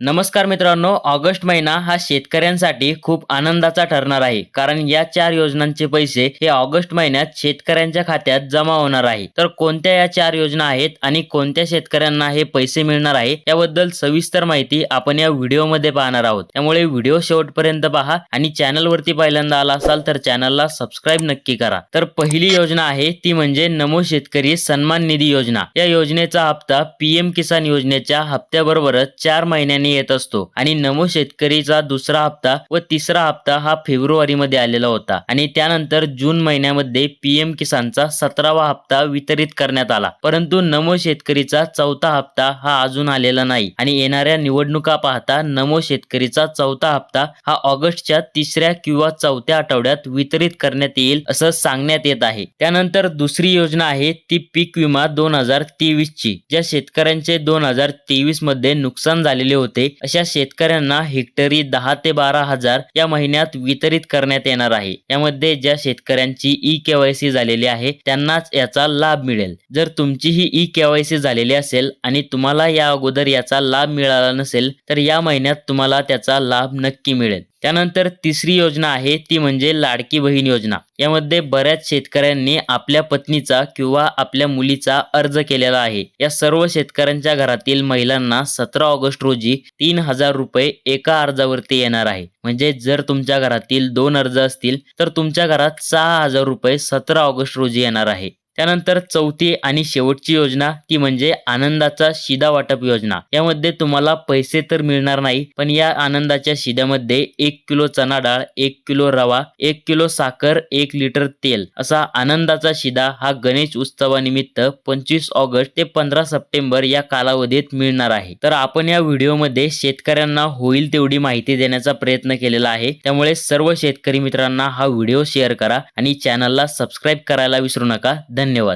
नमस्कार मित्रांनो ऑगस्ट महिना हा शेतकऱ्यांसाठी खूप आनंदाचा ठरणार आहे. कारण या चार योजनांचे पैसे हे ऑगस्ट महिन्यात शेतकऱ्यांच्या खात्यात जमा होणार आहे. तर कोणत्या या चार योजना आहेत आणि कोणत्या शेतकऱ्यांना हे पैसे मिळणार आहे याबद्दल सविस्तर माहिती आपण या व्हिडिओमध्ये पाहणार आहोत. त्यामुळे व्हिडिओ शेवटपर्यंत पहा आणि चॅनलवरती पहिल्यांदा आला असाल तर चॅनलला सबस्क्राईब नक्की करा. तर पहिली योजना आहे ती म्हणजे नमो शेतकरी सन्मान निधी योजना. या योजनेचा हप्ता पीएम किसान योजनेच्या हप्त्याबरोबरच चार महिन्यांनी येत असतो. आणि नमो शेतकरीचा दुसरा हप्ता व तिसरा हप्ता हा फेब्रुवारी मध्ये आलेला होता. आणि त्यानंतर जून महिन्यामध्ये पीएम किसानचा सतरावा हप्ता वितरित करण्यात आला. परंतु नमो शेतकरीचा चौथा हप्ता हा अजून आलेला नाही. आणि येणाऱ्या निवडणुका पाहता नमो शेतकरीचा चौथा हप्ता हा ऑगस्टच्या तिसऱ्या किंवा चौथ्या आठवड्यात वितरित करण्यात येईल असं सांगण्यात येत आहे. त्यानंतर दुसरी योजना आहे ती पीक विमा दोन हजार तेवीस ची ज्या शेतकऱ्यांचे दोन हजार तेवीसमध्ये नुकसान झालेले होते. अशा शेतकऱ्यांना हेक्टरी दहा ते बारा हजार या महिन्यात वितरित करण्यात येणार आहे. यामध्ये ज्या शेतकऱ्यांची ई केवायसी झालेली आहे त्यांनाच याचा लाभ मिळेल. जर तुमची ही ई केवायसी झालेली असेल आणि तुम्हाला या अगोदर याचा लाभ मिळाला नसेल तर या महिन्यात तुम्हाला त्याचा लाभ नक्की मिळेल. त्यानंतर तिसरी योजना आहे ती म्हणजे लाडकी बहीण योजना. यामध्ये बऱ्याच शेतकऱ्यांनी आपल्या पत्नीचा किंवा आपल्या मुलीचा अर्ज केलेला आहे. या सर्व शेतकऱ्यांच्या घरातील महिलांना सतरा ऑगस्ट रोजी तीन हजार रुपये एका अर्जावरती येणार आहे. म्हणजे जर तुमच्या घरातील दोन अर्ज असतील तर तुमच्या घरात सहा हजार रुपये सतरा ऑगस्ट रोजी येणार आहे. त्यानंतर चौथी आणि शेवटची योजना ती म्हणजे आनंदाचा शिदा वाटप योजना. यामध्ये तुम्हाला पैसे तर मिळणार नाही पण या आनंदाच्या शिद्यामध्ये एक किलो चना डाळ एक किलो रवा एक किलो साखर एक लिटर तेल असा आनंदाचा शिदा हा गणेश उत्सवानिमित्त पंचवीस ऑगस्ट ते पंधरा सप्टेंबर या कालावधीत मिळणार आहे. तर आपण या व्हिडिओमध्ये शेतकऱ्यांना होईल तेवढी माहिती देण्याचा प्रयत्न केलेला आहे. त्यामुळे सर्व शेतकरी मित्रांना हा व्हिडिओ शेअर करा आणि चॅनलला सबस्क्राईब करायला विसरू नका. धन्यवाद